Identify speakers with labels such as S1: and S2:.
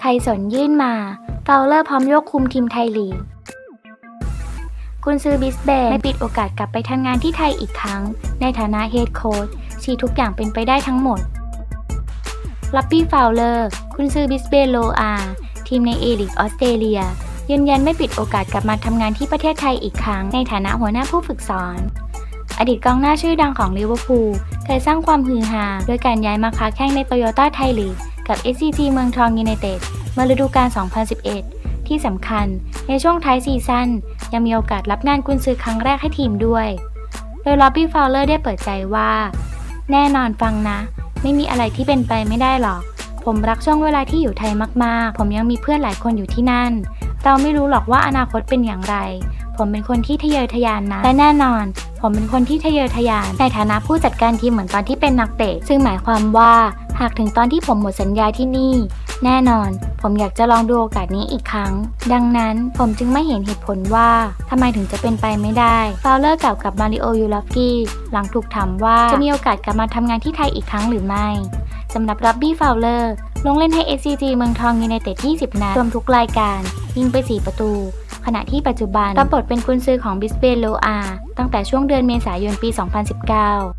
S1: ใครสนยื่นมาเฟลเลอร์พร้อมยกคุมทีมไทยลีกกุนซือบิสเบนไม่ปิดโอกาสกลับไปทำงานที่ไทยอีกครั้ง ในฐานะเฮดโค้ชชี้ทุกอย่างเป็นไปได้ทั้งหมดลับบี้ฟาวเลอร์กุนซือบิสเบนโลอาทีมในเอลิกออสเตรเลีย ยืนยันไม่ปิดโอกาสกลับมาทำงานที่ประเทศไทยอีกครั้ง ในฐานะหัวหน้าผู้ฝึกสอน อดีตกองหน้าชื่อดังของลิเวอร์พูลเคยสร้างความฮือฮา ด้วยการย้ายมาค้าแข่งในโตโยต้าไทยลีก กับ SCG เมืองทองยูไนเต็ดเมื่อฤดูกาล 2011 ที่สำคัญในช่วงท้ายซีซั่นยังมีโอกาสรับงานกุนซือครั้งแรกให้ทีมด้วย โดยล็อบบี้ฟาวเลอร์ได้เปิดใจว่า แน่นอนฟังนะ ไม่มีอะไรที่เป็นไปไม่ได้หรอก ผมรักช่วงเวลาที่อยู่ไทยมาก ๆ ผมยังมีเพื่อนหลายคนอยู่ที่นั่น เราไม่รู้หรอกว่าอนาคตเป็นอย่างไร ผมเป็นคนที่ทะเยอทะยานนะ และแน่นอน ผมเป็นคนที่ทะเยอทะยาน ในฐานะผู้จัดการทีมเหมือนตอนที่เป็นนักเตะ ซึ่งหมายความว่า หากถึงตอนที่ผมหมดสัญญาที่นี่ แน่นอน ผมอยากจะลองดูโอกาสนี้อีกครั้ง ดังนั้นผมจึงไม่เห็นเหตุผลว่าทำไมถึงจะเป็นไปไม่ได้ ฟาวเลอร์กล่าวกับมาริโอยูลอฟกี้หลังถูกถามว่าจะมีโอกาสกลับมาทำงานที่ไทยอีกครั้งหรือไม่สำหรับรับบี้ฟาวเลอร์ลงเล่นให้ SCG เมืองทองยูไนเต็ด 20 นัดรวมทุกรายการ ยิงไป 4 ประตู ขณะที่ปัจจุบันรับบทเป็นกุนซือของบิสเบนโลอา ตั้งแต่ช่วงเดือนเมษายนปี 2019